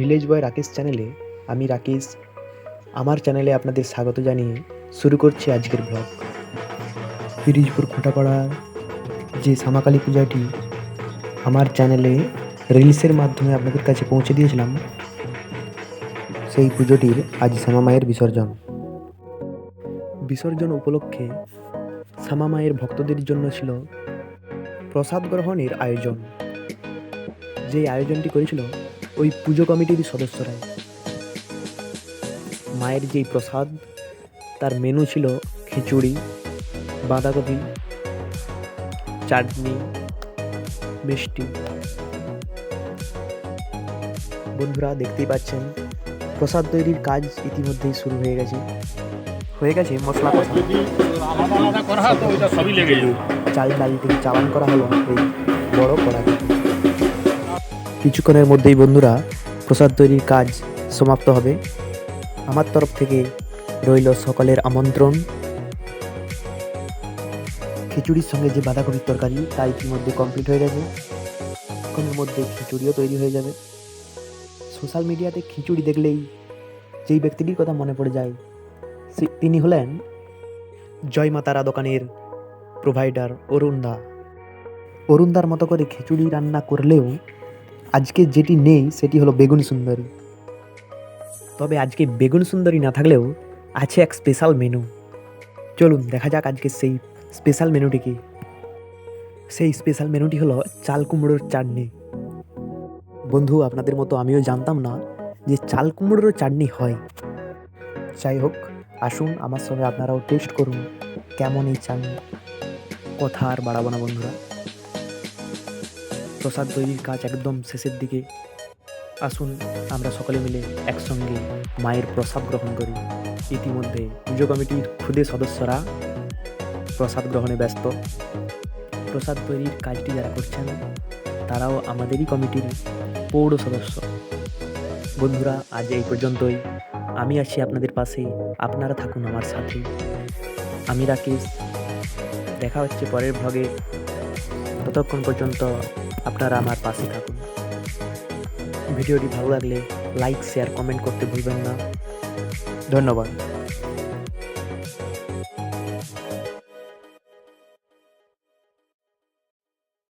Village বয় রাকেশ চ্যানেলে আমি রাকেশ, আমার চ্যানেলে আপনাদের স্বাগত জানিয়ে শুরু করছি আজকের ব্লগ পিরিজপুর খোঁটাপাড়ার যে শ্যামাকালী পূজাটি আমার চ্যানেলে রিলসের মাধ্যমে আপনাদের কাছে পৌঁছে দিয়েছিলাম, সেই পুজোটির আজ শ্যামা মায়ের বিসর্জন। বিসর্জন উপলক্ষে শ্যামা মায়ের ভক্তদের জন্য ছিল প্রসাদ গ্রহণের আয়োজন। যে আয়োজনটি করেছিল ওই পুজো কমিটির সদস্যরাই। মায়ের যেই প্রসাদ তার মেনু ছিল খিচুড়ি বাঁধাকপি চাটনি মিষ্টি। বন্ধুরা দেখতেই পাচ্ছেন প্রসাদ তৈরির কাজ ইতিমধ্যেই শুরু হয়ে গেছে। হয়ে গেছে মশলা চাল ডাল থেকে চালান করা হলো এই বড় কড়াতে কিছুক্ষণের মধ্যেই বন্ধুরা, প্রসাদ তৈরির কাজ সমাপ্ত হবে। আমার তরফ থেকে রইল সকলের আমন্ত্রণ। খিচুড়ির সঙ্গে যে বাঁধাকপির তরকারি, তা ইতিমধ্যে কমপ্লিট হয়ে গেছে। কিছুক্ষণের মধ্যে খিচুড়িও তৈরি হয়ে যাবে। সোশ্যাল মিডিয়াতে খিচুড়ি দেখলেই যেই ব্যক্তিটির কথা মনে পড়ে যায়, সে- তিনি হলেন জয় মাতারা দোকানের প্রোভাইডার অরুণদা। অরুণদার মতো করে খিচুড়ি রান্না করলেও আজকে যেটি নেই, সেটি হলো বেগুন সুন্দরী। তবে আজকে বেগুন সুন্দরী না থাকলেও আছে এক স্পেশাল মেনু চলুন, দেখা যাক আজকে সেই স্পেশাল মেনুটি কি। সেই স্পেশাল মেনুটি হলো চাল কুমড়োর চাটনি। বন্ধু, আপনাদের মতো আমিও জানতাম না যে চাল কুমড়োর চাটনি হয়। যাই হোক, আসুন আমার সঙ্গে আপনারাও টেস্ট করুন, কেমন এই চাটনি। কথা আর বাড়াবো না বন্ধুরা। প্রসাদ তৈরির কাজ একদম শেষের দিকে। আসুন, আমরা সকলে মিলে একসঙ্গে মায়ের প্রসাদ গ্রহণ করি। ইতিমধ্যে পুজো কমিটির খুদে সদস্যরা প্রসাদ গ্রহণে ব্যস্ত। প্রসাদ তৈরির কাজটি যারা করছেন, তারাও আমাদেরই কমিটির পৌর সদস্য। বন্ধুরা, আজ এই পর্যন্তই। আমি আছি আপনাদের পাশে। আপনারা থাকুন আমার সাথে। আমি রাকেশ। দেখা হচ্ছে পরের ভ্লগে ততক্ষণ পর্যন্ত আপনারা আমার পাশে থাকুন। ভিডিওটি ভালো লাগলে লাইক শেয়ার কমেন্ট করতে ভুলবেন না। ধন্যবাদ।